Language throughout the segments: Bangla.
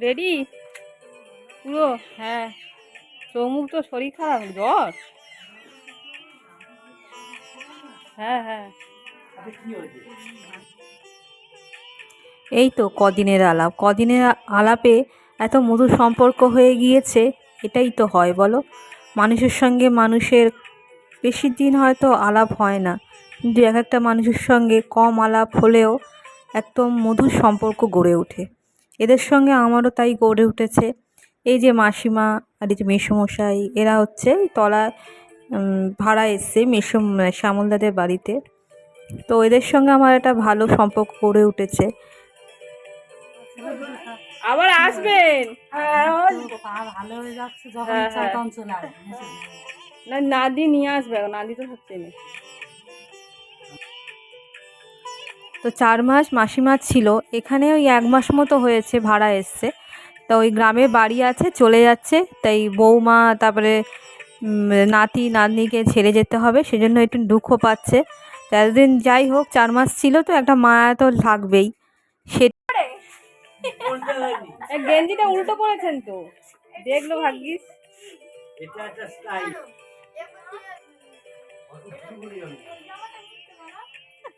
রেডি? পুরো? হ্যাঁ। চৌমুখ তো শরীর খারাপ, জ্বর? হ্যাঁ হ্যাঁ। এই তো কদিনের আলাপ। কদিনের আলাপে এত মধুর সম্পর্ক হয়ে গিয়েছে, এটাই তো হয়, বলো? মানুষের সঙ্গে মানুষের বেশি দিন হয়তো আলাপ হয় না। কিন্তু এক একটা মানুষের সঙ্গে কম আলাপ হলেও একদম মধুর সম্পর্ক গড়ে ওঠে। এদের সঙ্গে আমারও তাই গড়ে উঠেছে। এই যে মাসিমা আর এই যে মেসোমশাই এরা হচ্ছে উম, ভাড়া এসছে মেসো শ্যামলদাদের বাড়িতে। তো এদের সঙ্গে আমার একটা ভালো সম্পর্ক গড়ে উঠেছে। আবার আসবেন? ভালো হয়ে যাচ্ছে যখন চলে আসবে। না নাদি নিয়ে আসবে নাদি তো হচ্ছে না তো চার মাস মাসিমা ছিল এখানে ওই এক মাস মতো হয়েছে ভাড়া এসছে। তা ওই গ্রামে বাড়ি আছে চলে যাচ্ছে তাই বৌমা তারপরে নাতি নাতনিকে ছেড়ে যেতে হবে সেজন্য একটু দুঃখ পাচ্ছে। তা এতদিন যাই হোক চার মাস ছিল তো একটা মায়া তো লাগবেই। সে গেঞ্জিটা উল্টো পড়েছেন তো। দেখল ভাগ্যিস।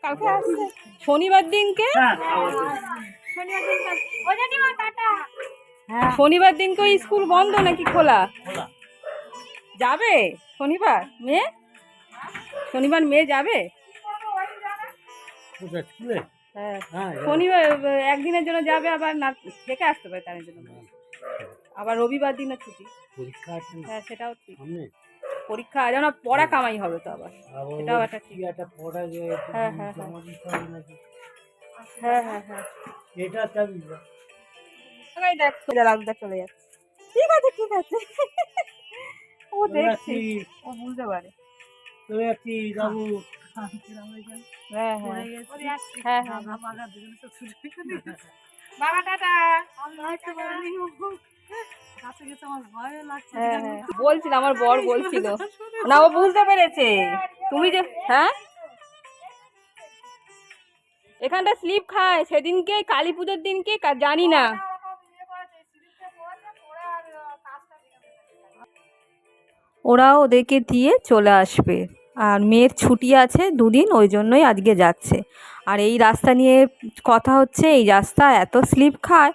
কালকে আসছে। শনিবার দিনকে? শনিবার দিনকে ওই স্কুল বন্ধ নাকি খোলা? যাবে? শনিবার? মেয়ে? শনিবার মেয়ে যাবে? হ্যাঁ। শনিবার একদিনের জন্য যাবে আবার না দেখে আসতে পারে তার জন্য। আবার রবিবার দিনও ছুটি। হ্যাঁ সেটাও ঠিক। পরীক্ষা যেন পড়া কামাই হবে তো আবার। এটাও একটা ঠিক। কি একটা পড়া যে হ্যাঁ, হ্যাঁ, হবে হ্যাঁ হ্যাঁ হ্যাঁ। এটা দেখ সোজা রাগদা চলে যাচ্ছে। ঠিক আছে ঠিক আছে ও দেখছি। ও বুঝতে পারে। তুমি একটি বাবু? হ্যাঁ হ্যাঁ। হ্যাঁ হ্যাঁ। বাবা টাটা হ্যাঁ হ্যাঁ। বলছিল আমার বর বলছিল। না ও বুঝতে পেরেছে। তুমি যে হ্যাঁ? এখানটা স্লিপ খায় সেদিনকে কালী পুজোর দিনকে জানি না। ওরা ওদেরকে দিয়ে চলে আসবে। আর মেয়ের ছুটি আছে দুদিন ওই জন্যই আজকে যাচ্ছে। আর এই রাস্তা নিয়ে কথা হচ্ছে এই রাস্তা এত স্লিপ খায়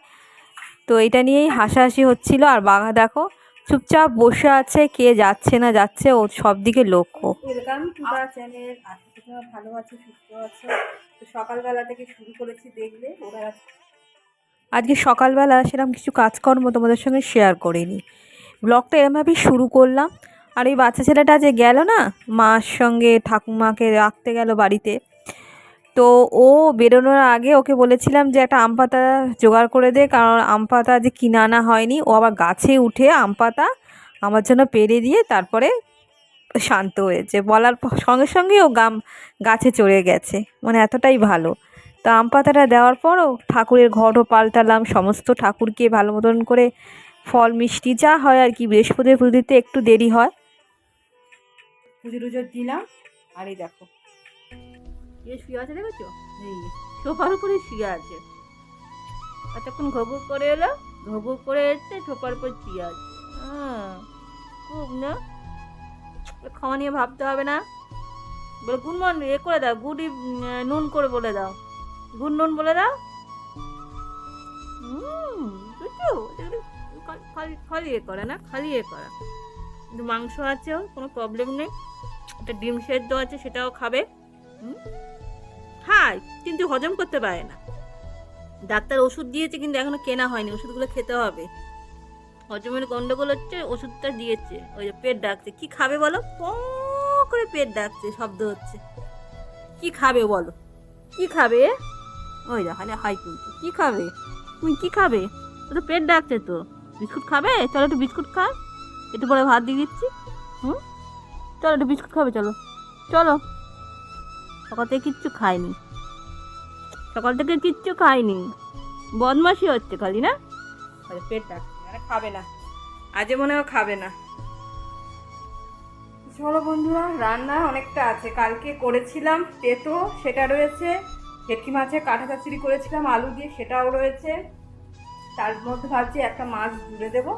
তো এটা নিয়েই হাসাহাসি হচ্ছিল। আর বাঘা দেখো চুপচাপ বসে আছে কে যাচ্ছে না যাচ্ছে ও সব দিকে লক্ষ্য ওয়েলকাম টু দ্য চ্যানেল আজকে তোমরা ভালো আছো সুস্থ আছো। তো সকালবেলা থেকে শুরু করেছি দেখলে ওরা আজকে সকালবেলা সেরকম কিছু কাজকর্ম তোমাদের সঙ্গে শেয়ার করিনি। ব্লগটা এরমভাবেই শুরু করলাম। আর এই বাচ্চা ছেলেটা যে গেল না মার সঙ্গে ঠাকুমাকে রাখতে গেল বাড়িতে তো ও বেরোনোর আগে ওকে বলেছিলাম যে একটা আম পাতা জোগাড় করে দে, কারণ আম পাতা যে কিনে আনা হয়নি। ও আবার গাছে উঠে আম পাতা আমার জন্য পেরে দিয়ে তারপরে শান্ত হয়েছে। বলার সঙ্গে সঙ্গে ও গাম, গাছে চড়ে গেছে। মানে এতটাই ভালো। তো আম পাতাটা দেওয়ার পরও ঠাকুরের ঘরও পাল্টালাম। সমস্ত ঠাকুরকে ভালো মতন করে ফল, মিষ্টি, যা হয় আর কি, বৃহস্পতির পুজোতে একটু দেরি হয়। পুজো টুজো দিলাম। আর এই দেখো। এ শুয়ে আছে দেখেছ? এই সোফার উপরে শুয়ে আছে। এতক্ষণ ঘবুর করে এলো ঘবুর করে এসছে সোফার উপর শুয়ে আছে। আহ, খুব না? খাওয়া নিয়ে ভাবতে হবে না। বলে গুড মর্নিং এ করে দাও গুড নুন করে বলে দাও। গুড নুন বলে দাও? হুম খালি খালি এ করে না খালি এ করা। কিন্তু মাংস আছে কোনো প্রবলেম নেই। একটা ডিম সেদ্ধ আছে সেটাও খাবে। হুম? খায়, কিন্তু হজম করতে পারে না। ডাক্তার ওষুধ দিয়েছে, কিন্তু এখনও কেনা হয়নি, ওষুধগুলো খেতে হবে। হজমের গন্ডগোল হচ্ছে, ওষুধটা দিয়েছে, ওই যে পেট ডাকছে। কি খাবে বলো? প করে পেট ডাকছে, শব্দ হচ্ছে। কি খাবে বলো? কি খাবে? ওই দেখো হাই হাই তুলছে কি খাবে? তুমি কি খাবে? ও তো পেট ডাকছে তো। বিস্কুট খাবে? চলো একটু বিস্কুট খায় একটু পরে ভাত দিয়ে দিচ্ছি। হুম? চলো একটু বিস্কুট খাবে, চলো। চলো। সকাল থেকে কিচ্ছু খায়নি সকাল থেকে কিচ্ছু খায়নি বদমাসি হচ্ছে খালি, না? পেট খাবে না। আজে মনে হয় খাবে না। চলো বন্ধুরা, রান্না অনেকটা আছে। কালকে করেছিলাম তেতো, সেটা রয়েছে। ভেটকি মাছের কাঁটা চাচুরি করেছিলাম, আলু দিয়ে সেটাও রয়েছে। তার মধ্যে ভাবছি একটা মাছ জুড়ে দেবো।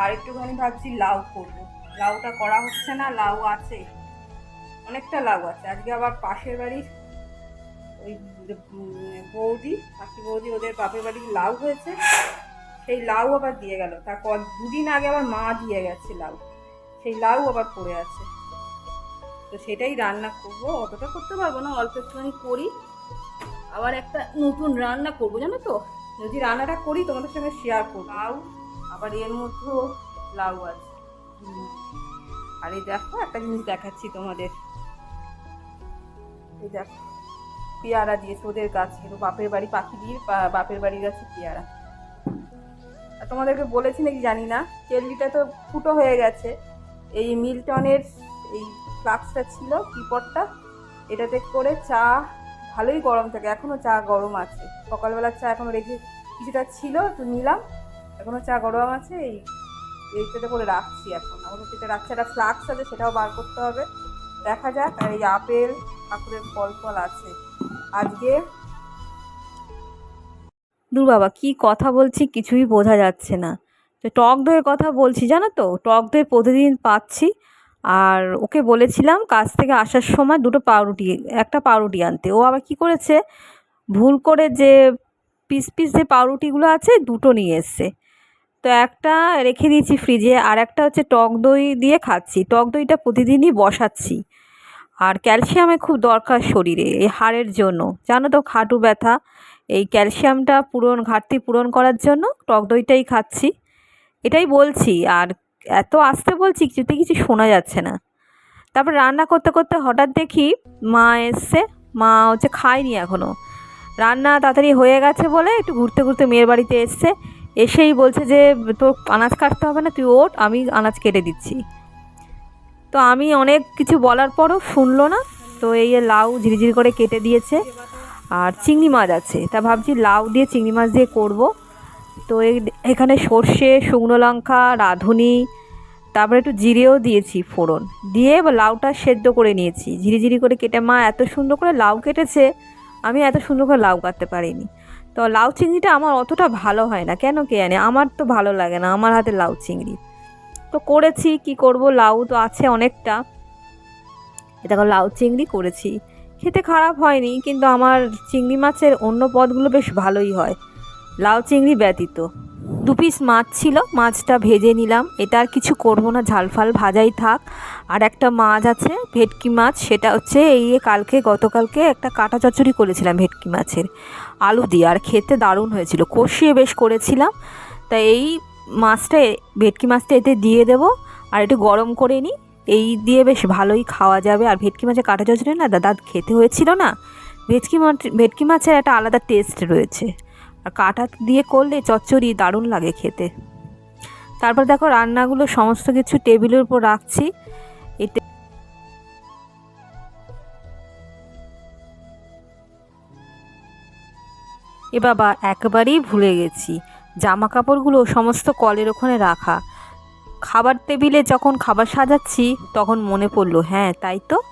আর একটুখানি ভাবছি লাউ করব। লাউটা করা হচ্ছে না, লাউ আছে। অনেকটা লাউ আছে। আজকে আবার পাশের বাড়ির ওই বৌদি, কাকি বৌদি, ওদের বাপের বাড়ির লাউ হয়েছে। সেই লাউ আবার দিয়ে গেল। তারপর দুদিন আগে আবার মা দিয়ে গেছে লাউ। সেই লাউ আবার পড়ে আছে। তো সেটাই রান্না করব। অতটা করতে পারব না, অল্প একটুখানি করি। আবার একটা নতুন রান্না করব, জানো তো? যদি রান্নাটা করি, তোমাদের সঙ্গে শেয়ার করব। লাউ, আবার এর মধ্যেও লাউ আছে। আর এই দেখো, একটা জিনিস দেখাচ্ছি তোমাদের। দেখো, পেয়ারা দিয়েছে ওদের গাছে বাপের বাড়ি পাখি দিয়ে বাপের বাড়ির গাছে পেয়ারা। আর তোমাদেরকে বলেছি নাকি জানি না কেললিটা তো ফুটো হয়ে গেছে। এই মিল্টনের এই ফ্লাক্সটা ছিল টিপটটা এটাতে করে চা, ভালোই গরম থাকে এখনও চা গরম আছে। সকালবেলার চা এখনও রেখে, কিছুটা ছিল তো নিলাম এখনও চা গরম আছে, এই, এইটাতে করে রাখছি এখন। আমার যেটা রাখছি, একটা ফ্লাক্স আছে, সেটাও বার করতে হবে। দেখা যাক, আর এই আপেল ঠাকুরের ফল ফল আছে। আজকে দূর বাবা, কি কথা বলছি কিছুই বোঝা যাচ্ছে না। তো টক দইয়ের কথা বলছি, জানো তো? টক দই প্রতিদিন পাচ্ছি। আর ওকে বলেছিলাম কাজ থেকে আসার সময় দুটো পাউরুটি, একটা পাউরুটি আনতে। ও আবার কি করেছে? ভুল করে যে পিস পিস যে পাউরুটিগুলো আছে, দুটো নিয়ে এসছে। তো একটা রেখে দিয়েছি ফ্রিজে, আর একটা হচ্ছে টক দই দিয়ে খাচ্ছি। টক দইটা প্রতিদিনই বসাচ্ছি। আর ক্যালসিয়ামের খুব দরকার শরীরে, এই হাড়ের জন্য। জানো তো খাটু ব্যথা? এই ক্যালসিয়ামটা পূরণ, ঘাটতি পূরণ করার জন্য টক দইটাই খাচ্ছি। এটাই বলছি, আর এত আস্তে বলছি কিছুতে কিছু শোনা যাচ্ছে না। তারপর রান্না করতে করতে হঠাৎ দেখি মা এসছে। মা হচ্ছে খায়নি এখনও রান্না তাড়াতাড়ি হয়ে গেছে বলে একটু ঘুরতে ঘুরতে মেয়ের বাড়িতে এসছে। এসেই বলছে যে, তোর আনাজ কাটতে হবে না, তুই ওঠ, আমি আনাজ কেটে দিচ্ছি। তো আমি অনেক কিছু বলার পরও শুনলো না। তো এই লাউ ঝিরিঝিরি করে কেটে দিয়েছে আর চিংড়ি মাছ আছে। তা ভাবছি লাউ দিয়ে চিংড়ি মাছ দিয়ে করব। তো এখানে সর্ষে, শুকনো লঙ্কা, রাঁধুনি, তারপরে একটু জিরেও দিয়েছি ফোড়ন। দিয়ে লাউটা সেদ্ধ করে নিয়েছি। ঝিরিঝিরি করে কেটে মা এত সুন্দর করে লাউ কেটেছে, আমি এত সুন্দর করে লাউ কাটতে পারিনি। তো লাউ চিংড়িটা আমার অতটা ভালো হয় না। কেন কে জানে? আমার তো ভালো লাগে না। আমার হাতে লাউ চিংড়ি। তো করেছি, কি করব? লাউ তো আছে অনেকটা। এ দেখো, লাউ চিংড়ি করেছি। খেতে খারাপ হয়নি, কিন্তু আমার চিংড়ি মাছের অন্য পদগুলো বেশ ভালোই হয়। লাউ চিংড়ি ব্যতীত। দু পিস মাছ ছিল, মাছটা ভেজে নিলাম। এটা আর কিছু করব না, ঝাল ফাল ভাজাই থাক। আর একটা মাছ আছে, ভেটকি মাছ, সেটা হচ্ছে এই কালকে, গতকালকে একটা কাটা চচ্চড়ি করেছিলাম ভেটকি মাছের। আলু দিয়ে, আর খেতে দারুণ হয়েছিল। কষিয়ে বেশ করেছিলাম। তা এই মাছটা ভেটকি মাছটা এতে দিয়ে দেবো, আর একটু গরম করে নিই। এই দিয়ে বেশ ভালোই খাওয়া যাবে। আর ভেটকি মাছের কাটা চচ্চড়ি না, দাদা খেতে হয়েছিল না। ভেটকি মাছ, ভেটকি মাছের একটা আলাদা টেস্ট রয়েছে। আর কাটা দিয়ে করলে চচ্চড়ি দারুণ লাগে খেতে। তারপর দেখো রান্নাগুলো, সমস্ত কিছু টেবিলের উপর রাখছি। এতে এ বাবা, একবারেই ভুলে গেছি। জামা কাপড়গুলো সমস্ত কলের ওখানে রাখা। খাবার টেবিলে যখন খাবার সাজাচ্ছি, তখন মনে পড়ল হ্যাঁ তাই তো?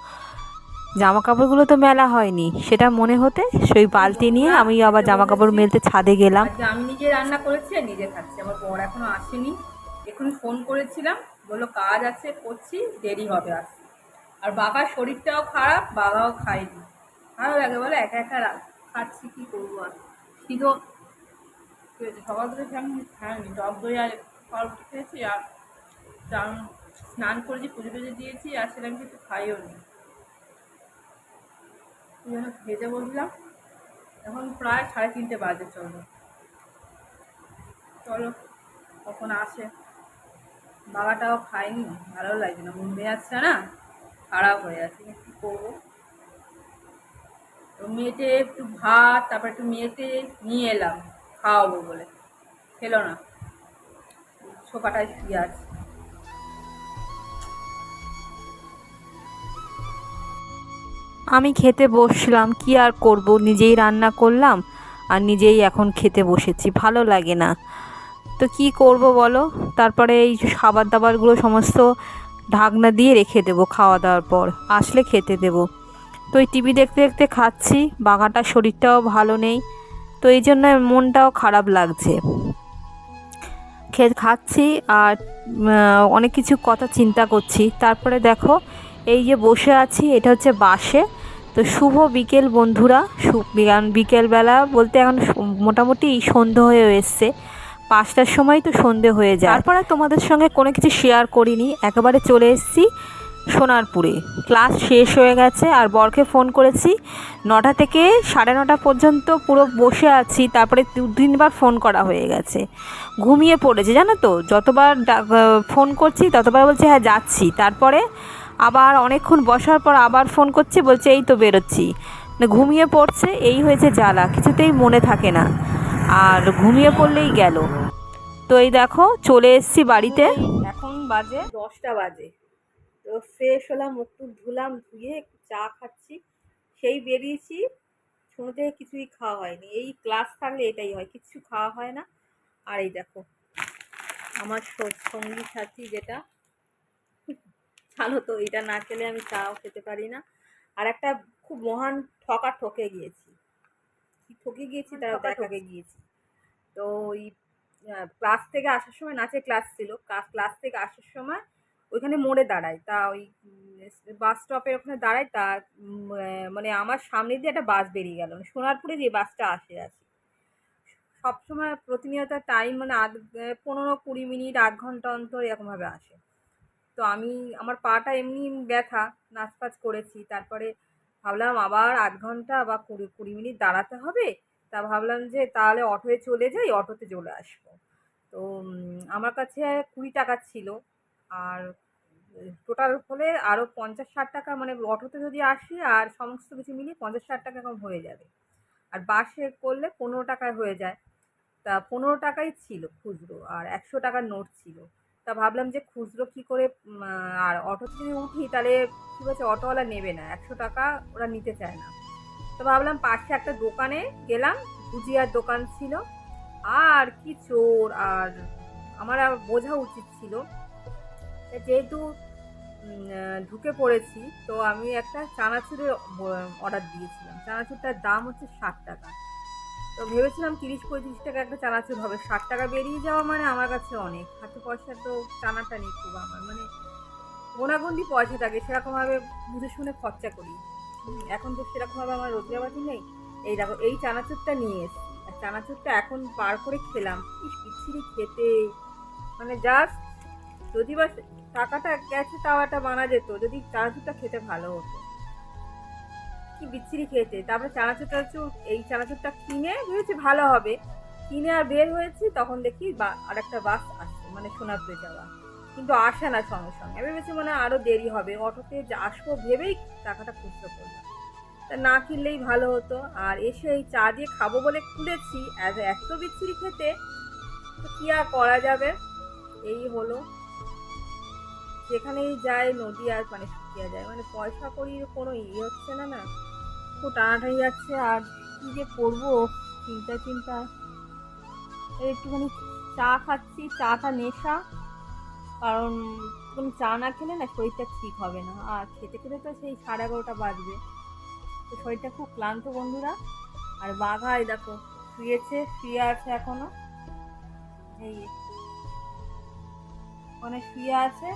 জামা কাপড়গুলো তো মেলা হয়নি। সেটা মনে হতে সেই বালতি নিয়ে আমি আবার জামা কাপড় মেলতে ছাদে গেলাম। আমি নিজে রান্না করেছি আর নিজে খাচ্ছি। আমার বর এখনও আসেনি। এখন ফোন করেছিলাম। বলল, কাজ আছে, করছি, দেরি হবে আসতে আর বাবার শরীরটাও খারাপ, বাবাও খায়নি। ভালো লাগে বলে, একা একা খাচ্ছি, কি করব আর? খিদো কি হয়েছে সকাল থেকে আমি খাইনি। টক দই আর ফল খেয়েছি আর চান স্নান করেছি, পুজো টুজো দিয়েছি, আর সেরকম কিছু খাইও নি। জন্য খেতে বললাম এখন প্রায় সাড়ে তিনটে বাজে, চলো। চলো, কখন আসে? বাবাটাও খায়নি, ভালো লাগছে না। মন আসছে না, খারাপ হয়ে কিন্তু কী করব? তো মেয়েটে একটু ভাত, তারপর একটু মেয়েতে নিয়ে এলাম। খাওয়াবো বলে। খেলো না। ছোকাটায় শুয়ে আছে। আমি খেতে বসলাম, কি আর করব? নিজেই রান্না করলাম আর নিজেই এখন খেতে বসেছি, ভালো লাগে না। তো কি করব বলো? তারপরে এই খাবার দাবারগুলো সমস্ত ঢাকনা দিয়ে রেখে দেবো খাওয়া দাওয়ার পর। আসলে খেতে দেবো। তো এই টিভি দেখতে দেখতে খাচ্ছি, বাঘাটার শরীরটাও ভালো নেই। তো এই জন্য মনটাও খারাপ লাগছে। খেয়ে খাচ্ছি আর অনেক কিছু কথা চিন্তা করছি। তারপরে দেখো, এই যে বসে আছি, এটা হচ্ছে বাসে। তো শুভ বিকেল বন্ধুরা বিকেলবেলা বলতে এখন মোটামুটি সন্ধে হয়ে এসছে। পাঁচটার সময় তো সন্ধে হয়ে যায়। তারপরে তোমাদের সঙ্গে কোনো কিছু শেয়ার করিনি, একেবারে চলে এসেছি। সোনারপুরে। ক্লাস শেষ হয়ে গেছে আর বরকে ফোন করেছি। নটা থেকে সাড়ে নটা পর্যন্ত পুরো বসে আছি, তারপরে দু তিনবার ফোন করা হয়ে গেছে। ঘুমিয়ে পড়েছে, জানো তো? যতবার ফোন করছি, ততবার বলছে হ্যাঁ যাচ্ছি। তারপরে আবার অনেকক্ষণ বসার পর আবার ফোন করছে, বলছে, এই তো বেরোচ্ছি। মানে ঘুমিয়ে পড়ছে, এই হয়েছে জ্বালা, কিছুতেই মনে থাকে না। আর ঘুমিয়ে পড়লেই গেল। তো এই দেখো, চলে এসেছি বাড়িতে। এখন বাজে দশটা বাজে। ফ্রেশ হলাম মুখ টুক ধুলাম ধুয়ে একটু চা খাচ্ছি। সেই বেরিয়েছি শুনে থেকে কিছুই খাওয়া হয়নি। এই ক্লাস থাকলে এটাই হয় কিচ্ছু খাওয়া হয় না। আর এই দেখো আমার সঙ্গী সাথী যেটা জানো তো এটা না খেলে আমি চাও খেতে পারি না। আর একটা খুব মহান ঠকা ঠকে গিয়েছি। কি ঠকে গিয়েছি? তারা ঠকে গিয়েছি। তো ওই ক্লাস থেকে আসার সময় নাচের ক্লাস ছিল। ক্লাস থেকে আসার সময় ওইখানে মোড়ে দাঁড়াই তা ওই বাস স্টপের ওখানে দাঁড়াই তা মানে আমার সামনে দিয়ে একটা বাস বেরিয়ে গেল। মানে সোনারপুরে যে বাসটা আসে আছে সবসময় প্রতিনিয়ত টাইম মানে আধ পনেরো কুড়ি মিনিট, আধ ঘণ্টা অন্তর এরকমভাবে আসে। তো আমি, আমার পাটা এমনি ব্যথা, নাচ ফাচ করেছি। তারপরে ভাবলাম আবার আধ ঘণ্টা বা কুড়ি কুড়ি মিনিট দাঁড়াতে হবে। তা ভাবলাম যে তাহলে অটোয় চলে যাই, অটোতে চলে আসব। তো আমার কাছে কুড়ি টাকা ছিল। আর টোটাল হলে আরও পঞ্চাশ ষাট টাকা মানে অটোতে যদি আসি আর সমস্ত কিছু মিলিয়ে পঞ্চাশ ষাট টাকা কম হয়ে যাবে। আর বাসে করলে পনেরো টাকায় হয়ে যায়। তা পনেরো টাকাই ছিল খুচরো আর একশো টাকার নোট ছিল। তা ভাবলাম যে খুচরো কী করে আর অটো যদি উঠি তাহলে কী বলছে, অটোওয়ালা নেবে না। একশো টাকা ওরা নিতে চায় না। তো ভাবলাম পাশে একটা দোকানে গেলাম, ভুজিয়ার দোকান ছিল। আর কি চোর, আর আমার বোঝা উচিত ছিল। যেহেতু ঢুকে পড়েছি, তো আমি একটা চানাচুরের অর্ডার দিয়েছিলাম। চানাচুরটার দাম হচ্ছে ষাট টাকা। তো ভেবেছিলাম তিরিশ, পঁয়ত্রিশ টাকা একটা চানাচুর হবে। ষাট টাকা বেরিয়ে যাওয়া মানে আমার কাছে অনেক। হাতে পয়সা তো টানাটা নেই খুব আমার। মানে গোনাগুন্ডি পয়সা থাকে, সেরকমভাবে বুঝে শুনে খরচা করি। এখন তো সেরকমভাবে আমার রোজগারপাতি নেই। এই দেখো, এই চানাচুরটা নিয়ে এসেছি। আর চানাচুরটা এখন পার করে খেলাম। কি বিচ্ছিরি খেতে। মানে জাস্ট যদি বা টাকাটা গেছে, তাও একটা বানা যেত। যদি চানাচুরটা খেতে ভালো হতো। কি বিচ্ছিরি খেতে তারপরে চানাচুর টানাচুর এই চানাচুরটা কিনে ভেবেছি ভালো হবে। কিনে আর বের হয়েছি, তখন দেখি আর একটা বাস আসছে মানে সোনারপুরে যাওয়া। কিন্তু আসে না সঙ্গে সঙ্গে। আমি ভেবেছি মানে আরও দেরি হবে। অটোতে আসব ভেবেই টাকাটা খুচরো করলাম। তা না কিনলেই ভালো হতো। আর এসে এই চা দিয়ে খাব বলে খুলেছি এত বিচ্ছিরি খেতে। তো কী আর করা যাবে? এই হলো। যেখানেই যায় নদী আর মানে শুকিয়ে যায় মানে পয়সা করির কোনো ইয়ে হচ্ছে না না? খুব টানাটানি যাচ্ছে, আর কী যে করব? চিন্তা চিন্তা। একটুখানি চা খাচ্ছি, চাটা নেশা, কারণ কোনো চা না খেলে না শরীরটা ঠিক হবে না। আর খেতে খেতে তো সেই সাড়ে এগারোটা বাজবে। তো শরীরটা খুব ক্লান্ত বন্ধুরা। আর বাঘা এই দেখো, শুয়েছে, শুয়ে আছে এখনও। এই ওখানে শুয়ে আছে।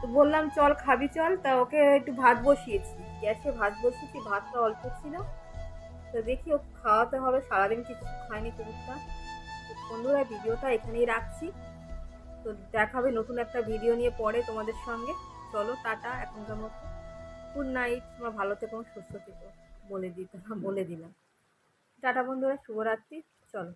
তো বললাম, চল, খাবি, চল। তা ওকে একটু ভাত বসিয়েছি। গ্যাসে ভাত বসিয়েছি, ভাতটা অল্প ছিল। তো দেখি ও খাওয়াতে হবে, সারাদিন কিছু খায়নি কুকুরটা। বন্ধুরা, ভিডিওটা এখানেই রাখছি। তো দেখাবে নতুন একটা ভিডিও নিয়ে পরে তোমাদের সঙ্গে। চলো, টাটা, এখনকার মতো। গুড নাইট তোমরা ভালো থেকো, সুস্থ থেকো, বলে দিতে বলে দিলাম। টাটা বন্ধুরা, শুভরাত্রি। চলো।